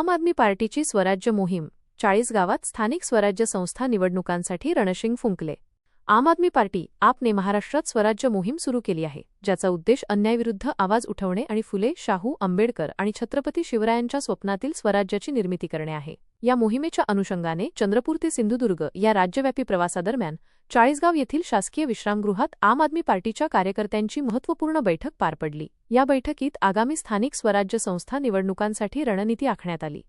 आम आदमी पार्टीची स्वराज्य मोहीम चाळीस गावात स्थानिक स्वराज्य संस्था निवडणुकांसाठी रणशिंग फुंकले. आम आदमी पार्टी आपने महाराष्ट्रात स्वराज्य मोहीम सुरू केली आहे ज्याचा उद्देश अन्यायविरुद्ध आवाज उठवणे आणि फुले शाहू आंबेडकर आणि छत्रपती शिवरायांच्या स्वप्नातील स्वराज्याची निर्मिती करणे आहे. या मोहिमेच्या अनुषंगाने चंद्रपूर ते सिंधुदुर्ग या राज्यव्यापी प्रवासादरम्यान चाळीसगाव येथील शासकीय विश्रामगृहात आम आदमी पार्टीच्या कार्यकर्त्यांची महत्त्वपूर्ण बैठक पार पडली. या बैठकीत आगामी स्थानिक स्वराज्य संस्था निवडणुकांसाठी रणनीती आखण्यात आली.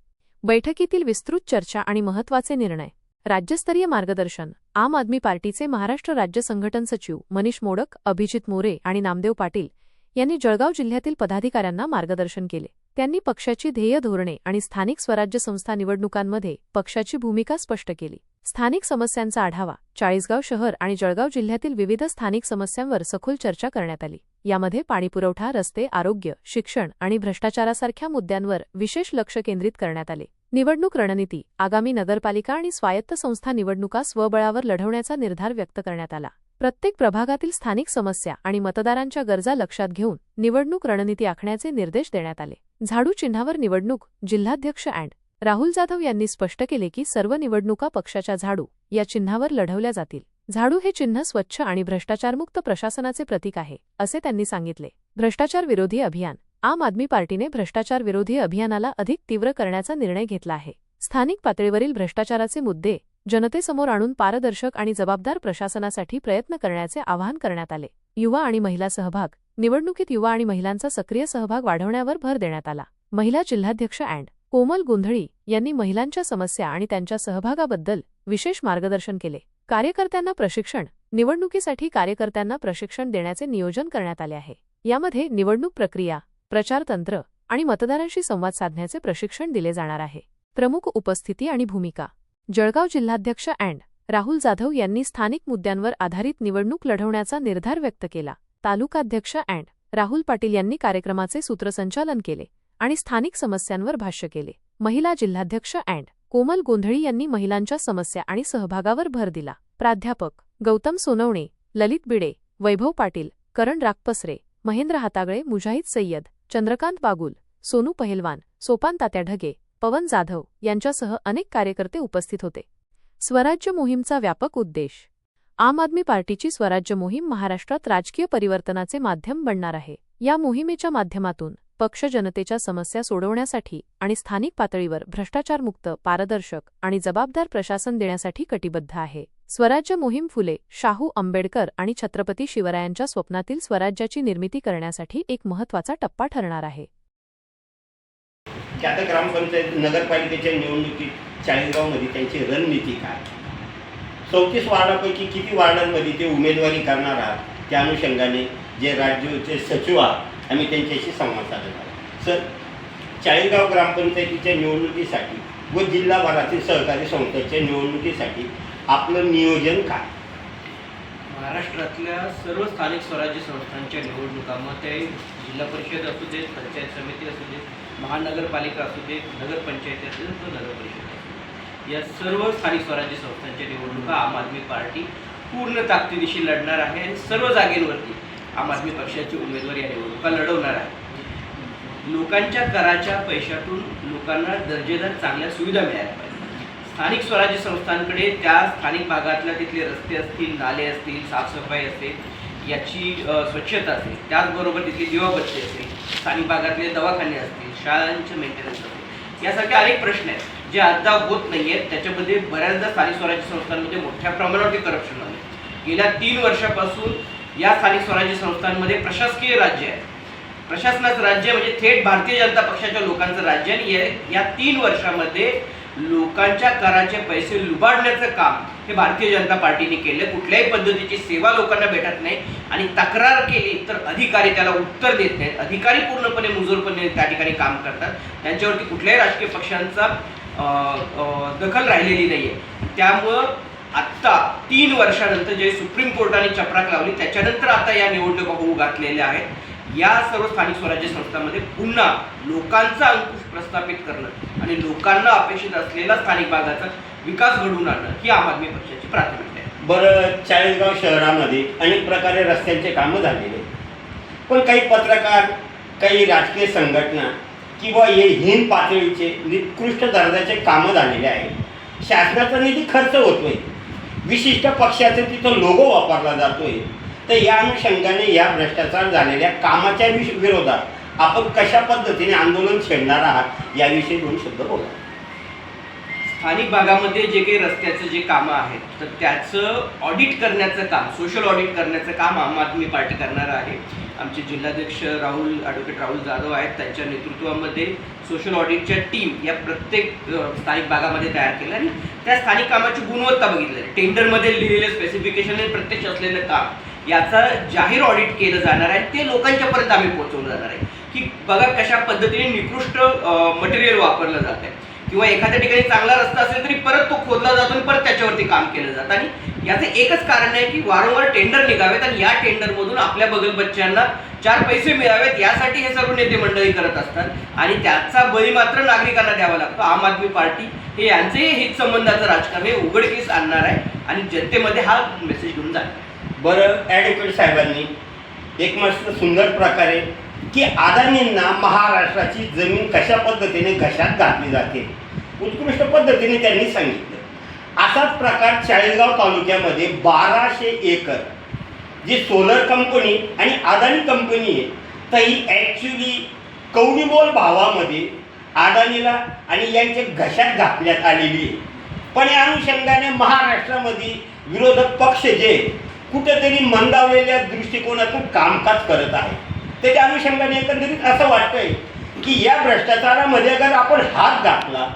बैठकीतील विस्तृत चर्चा आणि महत्त्वाचे निर्णय. राज्यस्तरीय मार्गदर्शन. आम आदमी पार्टीचे महाराष्ट्र राज्य संघटन सचिव मनीष मोडक अभिजित मोरे आणि नामदेव पाटील यांनी जळगाव जिल्ह्यातील पदाधिकाऱ्यांना मार्गदर्शन केले. त्यांनी पक्षाची ध्येय धोरणे आणि स्थानिक स्वराज्य संस्था निवडणुकांमध्ये पक्षाची भूमिका स्पष्ट केली. स्थानिक समस्यांचा आढावा चाळीसगाव शहर आणि जळगाव जिल्ह्यातील विविध स्थानिक समस्यांवर सखोल चर्चा करण्यात आली. यामध्ये पाणीपुरवठा रस्ते आरोग्य शिक्षण आणि भ्रष्टाचारासारख्या मुद्द्यांवर विशेष लक्ष केंद्रित करण्यात आले. निवडणूक रणनीती आगामी नगरपालिका आणि स्वायत्त संस्था निवडणुका स्वबळावर लढवण्याचा निर्धार व्यक्त करण्यात आला. प्रत्येक प्रभागातील स्थानिक समस्या आणि मतदारांच्या गरजा लक्षात घेऊन निवडणूक रणनीती आखण्याचे निर्देश देण्यात आले. झाडू चिन्हावर निवडणूक जिल्हाध्यक्ष अँड राहुल जाधव यांनी स्पष्ट केले की सर्व निवडणुका पक्षाच्या झाडू या चिन्हावर लढवल्या जातील. झाडू हे चिन्ह स्वच्छ आणि भ्रष्टाचारमुक्त प्रशासनाचे प्रतीक आहे असे त्यांनी सांगितले. भ्रष्टाचार विरोधी अभियान आम आदमी पार्टीने भ्रष्टाचार विरोधी अभियानाला अधिक तीव्र करण्याचा निर्णय घेतला आहे. स्थानिक पातळीवरील भ्रष्टाचाराचे मुद्दे जनतेसमोर आणून पारदर्शक आणि जबाबदार प्रशासनासाठी प्रयत्न करण्याचे आवाहन करण्यात आले. युवा आणि महिला सहभाग निवडणुकीत युवा आणि महिलांचा सक्रिय सहभाग वाढवण्यावर भर देण्यात आला. महिला जिल्हाध्यक्ष अँड कोमल गोंधळी यांनी महिलांच्या समस्या आणि त्यांच्या सहभागाबद्दल विशेष मार्गदर्शन केले. कार्यकर्त्यांना प्रशिक्षण निवडणुकीसाठी कार्यकर्त्यांना प्रशिक्षण देण्याचे नियोजन करण्यात आले आहे. यामध्ये निवडणूक प्रक्रिया प्रचार तंत्र आणि मतदारांशी संवाद साधण्याचे प्रशिक्षण दिले जाणार आहे. प्रमुख उपस्थिती आणि भूमिका. जळगाव जिल्हाध्यक्ष अँड राहुल जाधव यांनी स्थानिक मुद्द्यांवर आधारित निवडणूक लढवण्याचा निर्धार व्यक्त केला. तालुकाध्यक्ष अँड राहुल पाटील यांनी कार्यक्रमाचे सूत्रसंचालन केले. आणि स्थानिक समस्यांवर भाष्य केले. महिला जिल्हाध्यक्ष अँड कोमल गोंधळी यांनी महिलांच्या समस्या आणि सहभागावर भर दिला. प्राध्यापक गौतम सोनवणे ललित बिडे वैभव पाटील करण रागपसरे महेंद्र हातागळे मुजाहिद सय्यद चंद्रकांत बागुल सोनू पहिलवान सोपान तात्या ढगे पवन जाधव यांच्यासह अनेक कार्यकर्ते उपस्थित होते. स्वराज्य मोहीमचा व्यापक उद्देश. आम आदमी पार्टीची स्वराज्य मोहीम महाराष्ट्रात राजकीय परिवर्तनाचे माध्यम बनणार आहे. या मोहिमेच्या माध्यमातून पक्ष जनतेच्या समस्या सोडवण्यासाठी आणि स्थानिक पातळीवर भ्रष्टाचारमुक्त पारदर्शक आणि जबाबदार प्रशासन देण्यासाठी कटिबद्ध आहे. स्वराज्य मोहीम फुले शाहू आंबेडकर आणि छत्रपती शिवरायांच्या स्वप्नातील स्वराज्याची निर्मिती करण्यासाठी एक महत्त्वाचा टप्पा ठरणार आहे. आता ग्रामपंचायत नगरपालिकेच्या निवडणुकीत चाळीसगावमध्ये त्यांची रणनीती काय? चौतीस वार्डापैकी किती वार्डांमध्ये ते उमेदवारी करणार आहात? त्या अनुषंगाने जे राज्याचे सचिव आहात आम्ही त्यांच्याशी संवाद साधत आहोत. सर चाळीसगाव ग्रामपंचायतीच्या निवडणुकीसाठी व जिल्हाभरातील सहकारी संस्थांच्या निवडणुकीसाठी आपलं नियोजन काय? महाराष्ट्रातल्या सर्व स्थानिक स्वराज्य संस्थांच्या निवडणुकामध्ये जिल्हा परिषद असू देत पंचायत समिती असू देत महानगरपालिका असू देत नगरपंचायती असू देत व नगरपरिषद असू या सर्व स्थानिक स्वराज्य संस्थांच्या निवडणुका आम आदमी पार्टी पूर्ण ताकदीशी लढणार आहे आणि सर्व जागेंवरती आम आदमी पक्षाची उमेदवारी आहे निवडणुका लढवणार आहे. लोकांच्या कराच्या पैशातून लोकांना दर्जेदार चांगल्या सुविधा मिळाल्या पाहिजे. स्थानिक स्वराज्य संस्थांकडे त्या स्थानिक भागातल्या तिथले रस्ते असतील नाले असतील साफसफाई असेल याची स्वच्छता असेल त्याचबरोबर तिथली दिवाबत्ती असेल स्थानिक भागातले दवाखाने असतील शाळांचे मेंटेनन्स असेल यासारखे अनेक प्रश्न आहेत जे अद्याप होत नाही आहेत त्याच्यामध्ये बऱ्याचदा स्थानिक स्वराज्य संस्थांमध्ये मोठ्या प्रमाणावरती करप्शन आले गेल्या तीन वर्षापासून या स्थानिक स्वराज्य संस्थांमध्ये प्रशासकीय राज्य आहे. प्रशासनाचं राज्य म्हणजे थेट भारतीय जनता पक्षाच्या लोकांचं राज्य आणि या- या तीन वर्षामध्ये लोकांच्या कराचे पैसे लुबाडण्याचं काम हे भारतीय जनता पार्टीने केलं कुठल्याही पद्धतीची सेवा लोकांना भेटत नाही आणि तक्रार केली तर अधिकारी त्याला उत्तर देत नाहीत. अधिकारी पूर्णपणे मुजोरपणे त्या ठिकाणी काम करतात. त्यांच्यावरती कुठल्याही राजकीय पक्षांचा दखल राहिलेली नाही आहे त्यामुळं आत्ता तीन वर्षानंतर जे सुप्रीम कोर्टाने चपराक लावली त्याच्यानंतर आता या निवडणुका होऊ घातलेल्या आहेत. या सर्व स्थानिक स्वराज्य संस्थांमध्ये पुन्हा लोकांचा अंकुश प्रस्थापित करणं आणि लोकांना अपेक्षित असलेला स्थानिक भागाचा विकास घडवून आणणं ही आम आदमी पक्षाची प्राथमिकता आहे. बरं चाळीसगाव शहरामध्ये अनेक प्रकारे रस्त्यांचे कामं झालेले आहेत. पण काही पत्रकार काही राजकीय संघटना किंवा हे हीन पातळीचे निकृष्ट दर्जाचे कामं झालेले आहेत. शासनाचा निधी खर्च होतोय. विशिष्ट पक्षाचा तिथं लोगो वापरला जातोय. तर या अनुषंगाने या भ्रष्टाचार झालेल्या कामाच्या विरोधात आपण कशा पद्धतीने आंदोलन छेडणार आहात? याविषयी दोन शब्द बोला. स्थानिक भागामध्ये जे काही रस्त्याचं जे कामं आहेत तर त्याचं ऑडिट करण्याचं काम सोशल ऑडिट करण्याचं काम आम आदमी पार्टी करणार आहे. आमचे जिल्हाध्यक्ष राहुल ॲडव्होकेट राहुल जाधव आहेत त्यांच्या नेतृत्वामध्ये सोशल ऑडिटच्या टीम या प्रत्येक स्थानिक भागामध्ये तयार केल्या आणि त्या स्थानिक कामाची गुणवत्ता बघितली टेंडरमध्ये लिहिलेलं स्पेसिफिकेशन आणि प्रत्यक्ष असलेलं काम. याचा जाहीर ऑडिट केलं जाणार आहे ते लोकांच्यापर्यंत आम्ही पोहोचवलं जाणार आहे. की बघा कशा पद्धतीने निकृष्ट मटेरियल वापरलं जात आहे किंवा एखाद्या ठिकाणी चांगला रस्ता असेल तरी परत तो खोदला जातो आणि परत त्याच्यावरती काम केलं जातं. आणि याचं एकच कारण आहे की वारंवार टेंडर निघावेत आणि या टेंडरमधून आपल्या बगल बच्च्यांना चार पैसे मिळावेत यासाठी हे सर्व नेते मंडळी करत असतात. आणि त्याचा बळी मात्र नागरिकांना द्यावा लागतो. आम आदमी पार्टी हे यांचेही हित संबंधाचं राजकारण हे उघडकीस आणणार आहे आणि जनतेमध्ये हा मेसेज घेऊन जाणार बरं ॲडव्होकेट साहेबांनी एक मस्त सुंदर प्रकारे की अदानींना महाराष्ट्राची जमीन कशा पद्धतीने घशात घातली जाते? उत्कृष्ट पद्धतीने त्यांनी सांगितलं. असाच प्रकार चाळीसगाव तालुक्यामध्ये बाराशे एकर जी सोलर कंपनी आणि अदानी कंपनी आहे तर ही ॲक्च्युली कवडीमोल भावामध्ये अदानीला आणि यांचे घशात घातण्यात आलेली आहे. पण या अनुषंगाने महाराष्ट्रामध्ये विरोधक पक्ष जे कुठेतरी मंदावलेल्या दृष्टिकोनातून कामकाज करत आहे त्याच्या अनुषंगाने एकंदरीत असं वाटतंय की या भ्रष्टाचारामध्ये अगर आपण हात घातला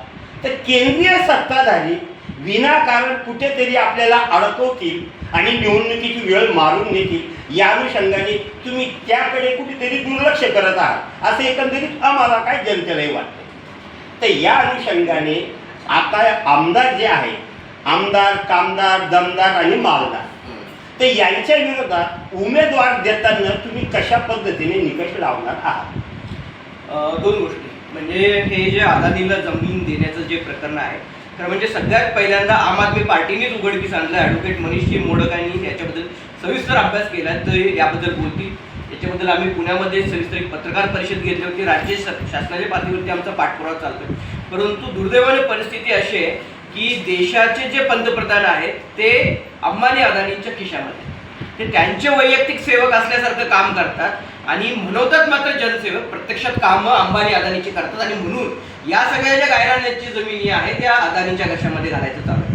तर केंद्रीय सत्ताधारी विनाकारण कुठेतरी आपल्याला अडकवतील आणि निवडणुकीची वेळ मारून नेतील या अनुषंगाने तुम्ही त्याकडे कुठेतरी दुर्लक्ष करत आहात असं एकंदरीत आम्हाला काय जनतेलाही वाटतं. तर या अनुषंगाने आता आमदार जे आहे आमदार कामदार दमदार आणि मालदार तर यांच्या विरोधात उमेदवार देताना तुम्ही कशा पद्धतीने निकष लावणार आहात? दोन गोष्टी. म्हणजे हे जे अदानीला जमीन देण्याचं जे प्रकरण आहे तर म्हणजे सगळ्यात पहिल्यांदा आम आदमी पार्टीनेच उघडकीस आणलं. ॲडव्होकेट मनीषजी मोडकांनी याच्याबद्दल सविस्तर अभ्यास केला तर याबद्दल बोलतील. याच्याबद्दल आम्ही पुण्यामध्ये सविस्तर एक पत्रकार परिषद घेतली होती. राज्य शासनाच्या पातळीवरती आमचा पाठपुरावा चालतोय. परंतु दुर्दैवाने परिस्थिती अशी आहे की देशाचे जे पंतप्रधान आहेत ते अंबानी अदानींच्या खिशामध्ये ते त्यांचे वैयक्तिक सेवक असल्यासारखं काम करतात. आणि म्हणवतात मात्र जनसेवक प्रत्यक्षात कामं अंबानी अदानीची करतात आणि म्हणून या सगळ्या ज्या गायराण्याची जमिनी आहे त्या अदानीच्या घशामध्ये घालायचं चालू आहे?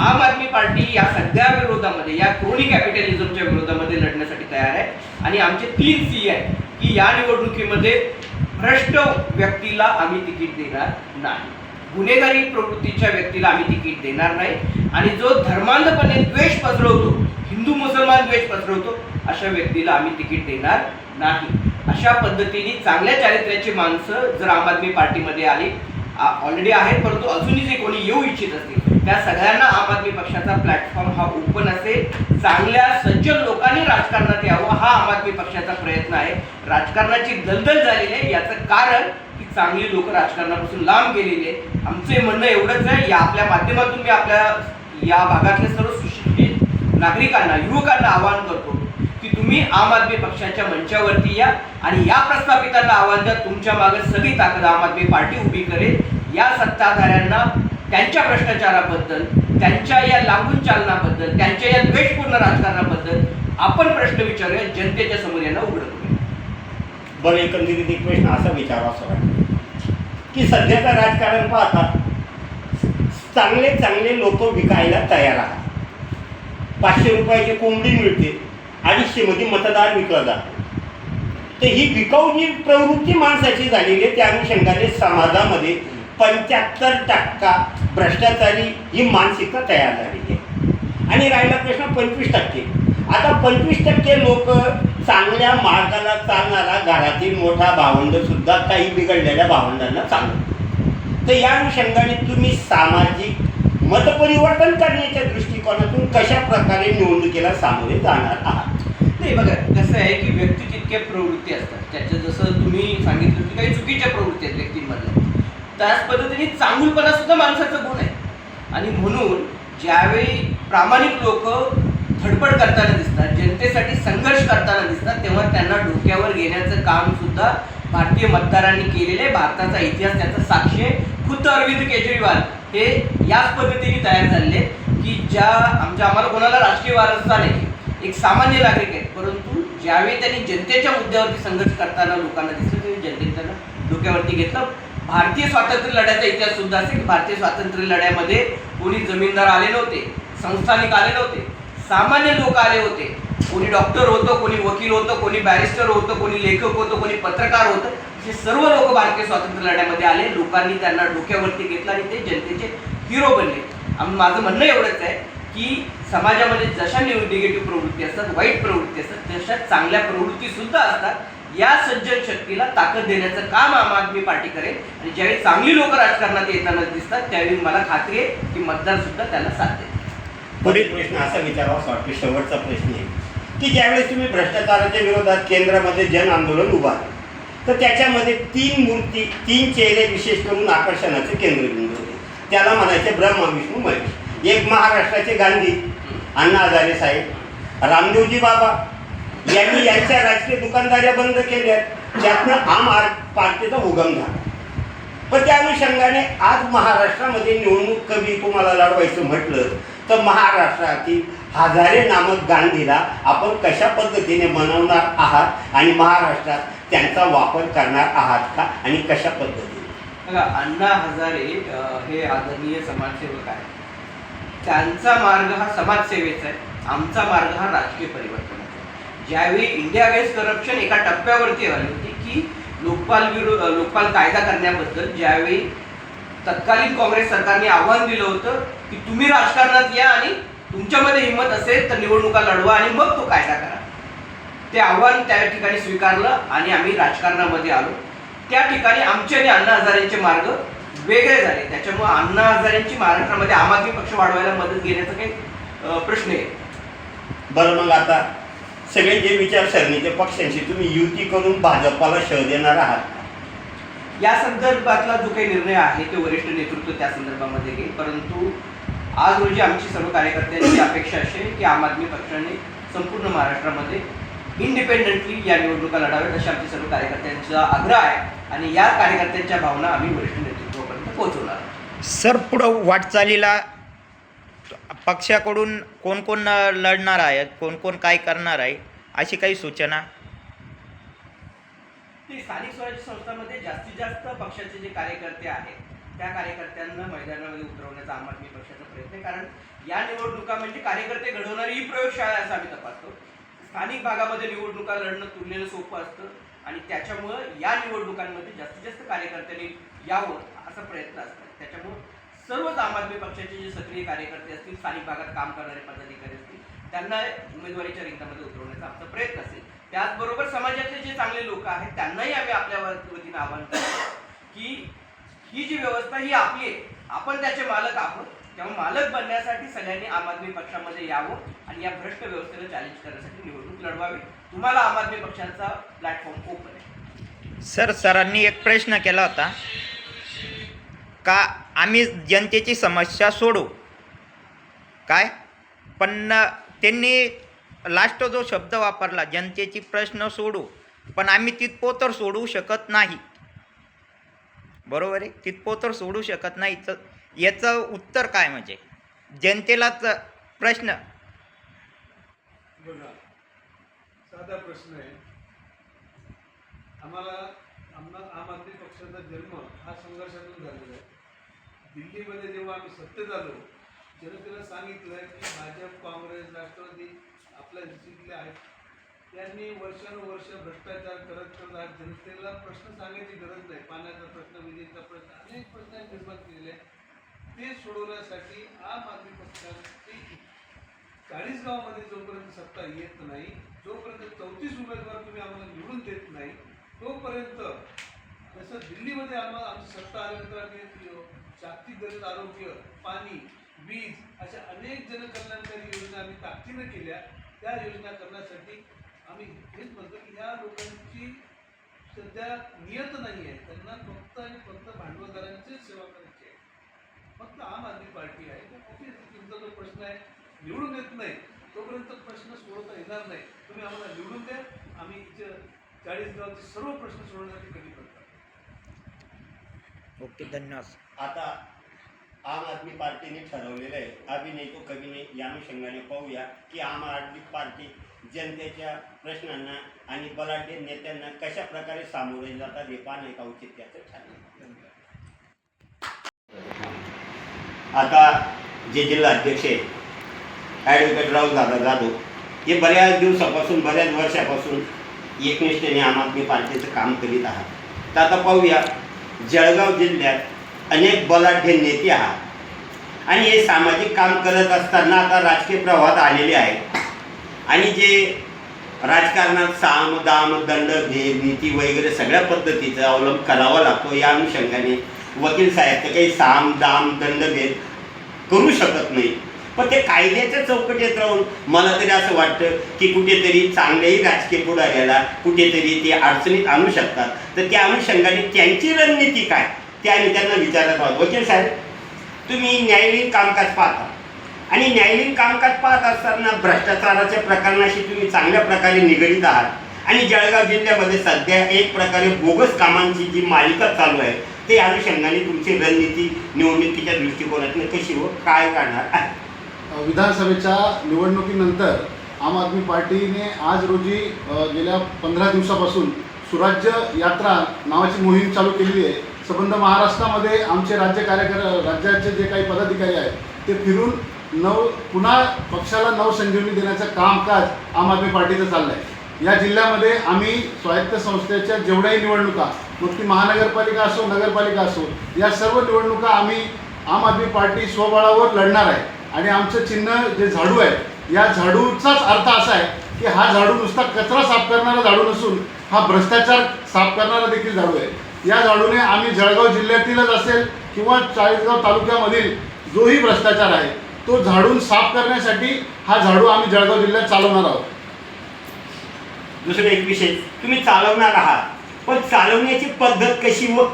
आम आदमी पार्टी या सगळ्या विरोधामध्ये या क्रोनी कॅपिटलिझमच्या विरोधामध्ये लढण्यासाठी तयार आहे. आणि आमचे तीन सी आहे की या निवडणुकीमध्ये भ्रष्ट व्यक्तीला आम्ही तिकीट देणार नाही. गुन्हेगारी प्रवृत्तीच्या व्यक्तीला आम्ही तिकीट देणार नाही. आणि जो धर्मांधपणे द्वेष पसरवतो हिंदू मुसलमान द्वेष पसरवतो अशा व्यक्तीला आम्ही तिकीट देणार नाही. अशा पद्धतीने चांगल्या चारित्र्याची माणसं जर आम आदमी पार्टीमध्ये आली ऑलरेडी आहेत परंतु अजूनही जे कोणी येऊ इच्छित असतील त्या सगळ्यांना आम आदमी पक्षाचा प्लॅटफॉर्म हा ओपन असेल. चांगल्या सज्जन लोकांनी राजकारणात यावं हा आम आदमी पक्षाचा प्रयत्न आहे. राजकारणाची दलदल झालेली आहे. याचं कारण की चांगली लोक राजकारणापासून लांब गेलेली आहे आमचं म्हणणं एवढंच आहे या आपल्या माध्यमातून मी आपल्या या भागातल्या सर्व सुशिक्षित नागरिकांना युवकांना आवाहन करतो तुम्ही आम आदमी पक्षाच्या मंचावरती या आणि या प्रस्थापितांना आव्हान द्या तुमच्या मागे सगळी ताकद आम आदमी पार्टी उभी करेल. या सत्ताधाऱ्यांना त्यांच्या भ्रष्टाचाराबद्दल त्यांच्या या लागून चालनाबद्दल त्यांच्या या द्वेषपूर्ण राजकारणाबद्दल आपण प्रश्न विचारूया जनतेच्या समोर यांना उघड करूया. बरं एकंदरीत एक प्रश्न असा विचारावा वाटतो. की सध्याचं राजकारण पाहता चांगले चांगले लोक विकायला तयार आहात. पाचशे रुपयाची कोंबडी मिळते. अडीचशे मतदार विकला. जातो तर ही विकाऊ जी प्रवृत्ती माणसाची झालेली आहे. त्या अनुषंगाने समाजामध्ये पंच्याहत्तर टक्का भ्रष्टाचारी ही मानसिकता तयार झालेली आहे. आणि राहिला प्रश्न पंचवीस टक्के. आता पंचवीस टक्के लोक चांगल्या मार्गाला चालणारा घरातील मोठा भावंड सुद्धा काही बिघडलेल्या भावंडांना चालवतो. तर या अनुषंगाने तुम्ही सामाजिक मतपरिवर्तन करण्याच्या दृष्टिकोनातून कशा प्रकारे निवडणुकीला सामोरे जाणार आहात? नाही बघा कसं आहे की व्यक्ती तितक्या प्रवृत्ती असतात त्याच्या जसं तुम्ही सांगितलं की काही चुकीच्या प्रवृत्ती आहेत व्यक्तींमधल्या त्याच पद्धतीने चांगुलपणा सुद्धा माणसाचा गुण आहे. आणि म्हणून ज्यावेळी प्रामाणिक लोक धडपड करताना दिसतात जनतेसाठी संघर्ष करताना दिसतात तेव्हा त्यांना डोक्यावर घेण्याचं काम सुद्धा भारतीय मतदारांनी केलेले भारताचा इतिहास त्याचा साक्षी आहे. खुद्द अरविंद केजरीवाल हे याच पद्धतीने तयार झालेले की ज्या आमच्या आम्हाला कोणाला राजकीय वारसा नाही. एक सामान्य नागरिक आहे परंतु ज्यावेळी त्यांनी जनतेच्या मुद्द्यावरती संघर्ष करताना लोकांना दिसलं त्यांनी जनतेने त्यांना डोक्यावरती घेतलं. भारतीय स्वातंत्र्य लढ्याचा इतिहास सुद्धा असेल की भारतीय स्वातंत्र्य लढ्यामध्ये कोणी जमीनदार आले नव्हते संस्थानिक आले नव्हते. सामान्य लोक आले होते. कोणी डॉक्टर होतं कोणी वकील होतं कोणी बॅरिस्टर होतं कोणी लेखक होतं कोणी पत्रकार होतं. जे सर्व लोक भारतीय स्वातंत्र्य लढ्यामध्ये आले लोकांनी त्यांना डोक्यावरती घेतलं आणि ते जनतेचे हिरो बनले. आणि माझं म्हणणं एवढंच आहे की समाजामध्ये जशा निगेटिव्ह प्रवृत्ती असतात वाईट प्रवृत्ती असतात तशा चांगल्या प्रवृत्ती सुद्धा असतात या सज्जन शक्तीला ताकद देण्याचं काम आम आदमी पार्टी करेल. आणि ज्यावेळी चांगली लोक राजकारणात येताना दिसतात त्यावेळी मला खात्री आहे की मतदार सुद्धा त्याला साथ देतील. पुढील प्रश्न असा विचारावा असं वाटतो शेवटचा प्रश्न आहे की ज्यावेळेस तुम्ही भ्रष्टाचाराच्या विरोधात केंद्रामध्ये जन आंदोलन उभारलं तर त्याच्यामध्ये तीन मूर्ती तीन चेहरे विशेष करून आकर्षणाचे केंद्रबिंदू होते. त्याला म्हणायचे ब्रह्मा विष्णू महेश. एक महाराष्ट्राचे गांधी अण्णा हजारे साहेब रामदेवजी बाबा. यांनी यांच्या राजकीय दुकानदाऱ्या बंद केल्या. त्यातनं आम आर पार्टीचा उगम झाला. पण त्या अनुषंगाने आज महाराष्ट्रामध्ये निवडणूक कवी तुम्हाला लढवायचं म्हटलं तर महाराष्ट्रातील हजारे नामक गांधीला आपण कशा पद्धतीने मनवणार आहात आणि महाराष्ट्रात त्यांचा वापर करणार आहात का आणि कशा पद्धतीने? बघा अण्णा हजारे हे आदरणीय समाजसेवक आहेत. त्यांचा मार्ग हा समाजसेवेचा आहे. आमचा मार्ग हा राजकीय परिवर्तनाचा आहे. ज्यावेळी इंडिया वेस्ट करप्शन एका टप्प्यावरती आली होती की लोकपाल विरोध लोकपाल कायदा करण्याबद्दल ज्यावेळी तत्कालीन काँग्रेस सरकारने आव्हान दिलं होतं की तुम्ही राजकारणात या आणि तुमच्यामध्ये हिंमत असेल तर निवडणुका लढवा आणि मग तो कायदा करा. ते आव्हान त्या ठिकाणी स्वीकारलं आणि आम्ही राजकारणामध्ये आलो. त्या ठिकाणी आमचे आणि अण्णा हजारेंचे मार्ग वेगळे झाले. त्याच्यामुळे अण्णा हजारेंची महाराष्ट्रामध्ये आम आदमी पक्ष वाढवायला मदत घेण्याचा काही प्रश्न आहे. बरं मग आता सगळे जे विचारसरणीचे पक्षांशी तुम्ही युती करून भाजपाला शह देणार आहात का? या संदर्भातला जो काही निर्णय आहे ते वरिष्ठ नेतृत्व त्या संदर्भामध्ये घेईल. परंतु आज रोजी आमची सर्व कार्यकर्त्यांची अपेक्षा अशी आहे की आम आदमी पक्षाने संपूर्ण महाराष्ट्रामध्ये इंडिपेंडेंटली या निवडणुका लढाव्यात अशी आमची सर्व कार्यकर्त्यांचा आग्रह आहे आणि या कार्यकर्त्यांच्या भावना आम्ही वरिष्ठ नेतृत्वापर्यंत पोहोचवणार आहोत. सर पुढं वाटचालीला पक्षाकडून कोण कोण लढणार आहे कोण कोण काय करणार आहे अशी काही सूचना स्थानिक स्वराज्य संस्थांमध्ये जास्तीत जास्त पक्षाचे जे कार्यकर्ते आहेत त्या कार्यकर्त्यांना मैदानामध्ये उतरवण्याचा आम आदमी पक्षाचा प्रयत्न आहे. कारण या निवडणुका म्हणजे कार्यकर्ते घडवणारी ही प्रयोगशाळा आहे असं आम्ही तपासतो. स्थानिक भागामध्ये निवडणुका लढणं तुलनेनं सोपं असतं आणि त्याच्यामुळं या निवडणुकांमध्ये जास्तीत जास्त कार्यकर्त्यांनी यावं असा प्रयत्न असतो. त्याच्यामुळं सर्वच आम आदमी पक्षाचे जे सक्रिय कार्यकर्ते असतील स्थानिक भागात काम करणारे पदाधिकारी असतील त्यांना उमेदवारीच्या रिंगणामध्ये उतरवण्याचा आमचा प्रयत्न असेल. त्याचबरोबर समाजातले जे चांगले लोक आहेत त्यांनाही आम्ही आपल्या वतीनं आवाहन करतो की ही जी व्यवस्था ही आपली आहे आपण त्याचे मालक आहोत. तेव्हा मालक बनण्यासाठी सगळ्यांनी आम आदमी पक्षामध्ये यावं आणि या भ्रष्ट व्यवस्थेला चॅलेंज करण्यासाठी निवडणूक लढवावी. तुम्हाला आम आदमी पक्षाचा प्लॅटफॉर्म ओपन आहे. सर सरांनी एक प्रश्न केला होता. का आम्ही जनतेची समस्या सोडू? काय? पण त्यांनी लास्ट जो शब्द वापरला जनतेची प्रश्न सोडू. पण आम्ही तितपो तर सोडवू शकत नाही. बरोबर आहे? तिथपोतर सोडू शकत नाही. तर याचं उत्तर काय म्हणजे? जनतेलाच प्रश्न. बघा साधा प्रश्न आहे. आम्हाला आम्हा आम आदमी पक्षाचा जन्म हा संघर्षातून झालेला आहे. दिल्लीमध्ये जेव्हा आम्ही सत्तेत आलो जनतेला सांगितलं की भाजप काँग्रेस राष्ट्रवादी आपल्या दिल्लीतले आहेत. त्यांनी वर्षानुवर्ष भ्रष्टाचार करत करत आज जनतेला प्रश्न सांगायची गरज नाही. पाण्याचा प्रश्न विजेचा प्रश्न अनेक प्रश्न निर्माण केलेले आहेत. ते सोडवण्यासाठी आम आदमी पक्षाची चाळीसगावमध्ये जोपर्यंत सत्ता येत नाही जोपर्यंत चौतीस उमेदवार तुम्ही आम्हाला निवडून देत नाही तोपर्यंत जसं दिल्लीमध्ये आम्हाला आमची सत्ता आल्यानंतर आम्ही जागतिक दर्जाचं आरोग्य पाणी वीज अशा अनेक जनकल्याणकारी योजना आम्ही ताकदीनं केल्या. त्या योजना करण्यासाठी आम्ही हेच म्हणतो की ह्या लोकांची सध्या नियत नाही आहे. त्यांना फक्त आणि फक्त भांडवलदारांचीच सेवा करायची आहे. फक्त आम आदमी पार्टी आहे. तर तुमचा जो प्रश्न आहे निवडून देत नाही. तोपर्यंत प्रश्न सोडवता येणार नाही. तुम्ही आम्हाला निवडून द्या. आम्ही इथे चाळीसगावचे सर्व प्रश्न सोडवण्यासाठी कधी करतात ओके धन्यवाद. आता आम आदमी पार्टीने ठरवलेलं आहे. अभी नाही तो कभी नाही या अनुषंगाने पाहूया की आम आदमी पार्टी जनतेच्या प्रश्नांना आणि बलाढ्य नेत्यांना कशा प्रकारे सामोरे जातात हे पाहणं एक औचित्याचं ठरलं. आता जे जिल्हा अध्यक्ष आहेत ॲडव्होकेट राव दादा जाधव हे बऱ्याच दिवसापासून बऱ्याच वर्षापासून एकनिष्ठेने आम आदमी पार्टीचं काम करीत आहात. तर आता पाहूया जळगाव जिल्ह्यात अनेक बलाढ्य नेते आहात. आणि हे सामाजिक काम करत असताना आता राजकीय प्रवाहात आलेले आहेत. आणि जे राजकारणात साम दाम दंड भेद नीती वगैरे सगळ्या पद्धतीचा अवलंब करावा लागतो या अनुषंगाने वकील साहेब ते काही साम दाम दंड भेद करू शकत नाही. पण ते कायद्याच्या चौकटीत राहून मला तरी असं वाटतं की कुठेतरी चांगल्याही राजकीय पुढाऱ्याला कुठेतरी ते अडचणीत आणू शकतात. तर त्या अनुषंगाने त्यांची रणनीती काय? ते आम्ही त्यांना विचारत आहोत. वकील साहेब तुम्ही न्यायालयीन कामकाज पाहता. आणि न्यायालयीन कामकाज पाहत असताना भ्रष्टाचाराच्या प्रकरणाशी तुम्ही चांगल्या प्रकारे निगडीत आहात. आणि जळगाव जिल्ह्यामध्ये सध्या एक प्रकारे बोगस कामांची जी मालिका चालू आहे ते अनुषंगाने तुमची रणनीती निवडणुकीच्या दृष्टिकोनातून कशी व काय करणार? आहे विधानसभेच्या निवडणुकीनंतर आम आदमी पार्टीने आज रोजी गेल्या पंधरा दिवसापासून सुराज्य यात्रा नावाची मोहीम चालू केलेली आहे. संबंध महाराष्ट्रामध्ये आमचे राज्य कार्यकर राज्याचे जे काही पदाधिकारी आहेत ते फिरून नव पुन्हा पक्षाला नवसंजीवनी देण्याचं कामकाज आम आदमी पार्टीचं चाललं आहे या जिल्ह्यामध्ये आम्ही स्वायत्त संस्थेच्या जेवढ्याही निवडणुका मग ती महानगरपालिका असो नगरपालिका असो या सर्व निवडणुका आम्ही आम आदमी पार्टी स्वबळावर लढणार आहे. आणि आमचं चिन्ह जे झाडू आहे या झाडूचाच अर्थ असा आहे की हा झाडू नुसता कचरा साफ करणारा झाडू नसून हा भ्रष्टाचार साफ करणारा देखील झाडू आहे. या झाडूने आम्ही जळगाव जिल्ह्यातीलच असेल किंवा चाळीसगाव तालुक्यामधील जोही भ्रष्टाचार आहे तो झाडून साफ करण्यासाठी हा झाडू आम्ही जळगाव जिल्ह्यात चालवणार आहोत. दुसरं एक विषय तुम्ही चालवणार आहात पण चालवण्याची पद्धत कशी व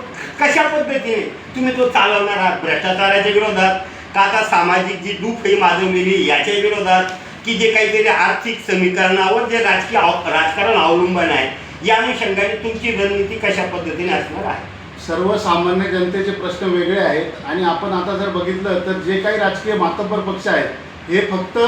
कशा पद्धतीने तुम्ही तो चालवणार आहात? भ्रष्टाचाराच्या विरोधात का आता सामाजिक जी दुःखही माजवलेली याच्या विरोधात की जे काहीतरी आर्थिक समीकरणावर जे राजकीय राजकारण अवलंबन आहे या अनुषंगाने तुमची रणनीती कशा पद्धतीने असणार आहे? सर्वसामान्य जनतेचे प्रश्न वेगळे आहेत. आणि आपण आता जर बघितलं तर जे काही राजकीय मातब्बर पक्ष आहेत हे फक्त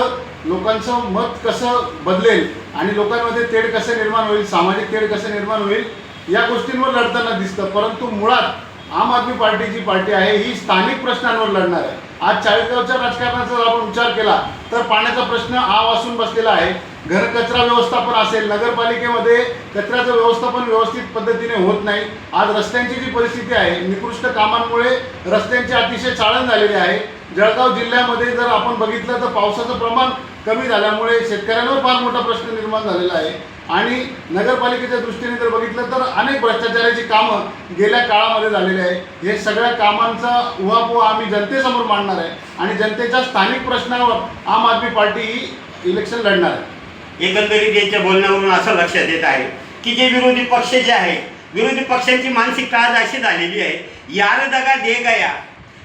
लोकांचं मत कसं बदलेल आणि लोकांमध्ये तेढ कसं निर्माण होईल सामाजिक तेढ कसं निर्माण होईल या गोष्टींवर लढताना दिसतं. परंतु मुळात आम आदमी पार्टी जी पार्टी आहे ही स्थानिक प्रश्नांवर लढणार आहे. आज चाळीसगावच्या राजकारणाचा जर आपण विचार केला तर पाण्याचा प्रश्न आ वासून बसलेला आहे. घर कचरा व्यवस्थापन असेल नगरपालिकेमध्ये कचऱ्याचं व्यवस्थापन व्यवस्थित पद्धतीने होत नाही. आज रस्त्यांची जी परिस्थिती आहे निकृष्ट कामांमुळे रस्त्यांची अतिशय चाळण झालेली आहे. जळगाव जिल्ह्यामध्ये जर आपण बघितलं तर पावसाचं प्रमाण कमी झाल्यामुळे शेतकऱ्यांवर फार मोठा प्रश्न निर्माण झालेला आहे. आणि नगरपालिकेच्या दृष्टीने जर बघितलं तर अनेक भ्रष्टाचाराची कामं गेल्या काळामध्ये झालेली आहे. हे सगळ्या कामांचा उहापोहा आम्ही जनतेसमोर मांडणार आहे. आणि जनतेच्या स्थानिक प्रश्नावर आम आदमी पार्टी ही इलेक्शन लढणार आहे. एकंदरीत यांच्या बोलण्यावरून असं लक्षात येत आहे की जे विरोधी पक्ष जे आहेत विरोधी पक्षांची मानसिकता आज अशी झालेली आहे यार दगा दे गया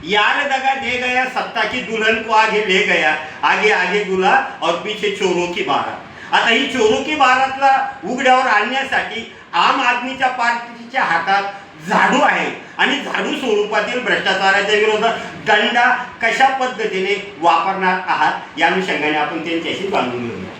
यार दगा दे गया सत्ता की दुल्हन को आगे ले गया आगे आगे दुला और पीछे चोरों की बारा आता ही चोरुकी की बारातला उघड्यावर आणण्यासाठी आम आदमीच्या पार्टीच्या हातात झाडू आहे. आणि झाडू स्वरूपातील भ्रष्टाचाराच्या विरोधात दंडा कशा पद्धतीने वापरणार आहात या अनुषंगाने आपण त्यांच्याशी बांधून घेऊया.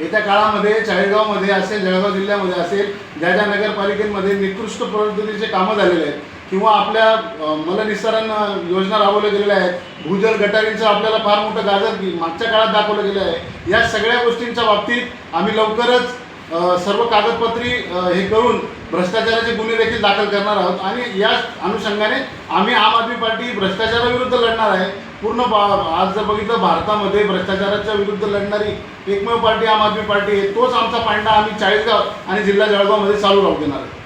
येत्या काळामध्ये चाळीसगावमध्ये असेल जळगाव जिल्ह्यामध्ये असेल ज्या ज्या नगरपालिकेमध्ये निकृष्ट पद्धतीचे कामं झालेले आहेत किंवा आपल्या अ, मलनिस्सारण योजना राबवल्या गेलेल्या आहेत. भूजल गटारींचं आपल्याला फार मोठं गाजर मागच्या काळात दाखवलं गेलं आहे. या सगळ्या गोष्टींच्या बाबतीत आम्ही लवकरच सर्व कागदपत्री हे करून भ्रष्टाचाराचे गुन्हे देखील दाखल करणार आहोत. आणि या अनुषंगाने आम्ही आम आदमी पार्टी भ्रष्टाचाराविरुद्ध लढणार आहे. पूर्ण बा आज जर बघितलं भारतामध्ये भ्रष्टाचाराच्या विरुद्ध लढणारी एकमेव पार्टी आम आदमी पार्टी आहे. तोच आमचा पांडा आम्ही चाळीसगाव आणि जिल्हा जळगावमध्ये चालू राहू देणार आहे.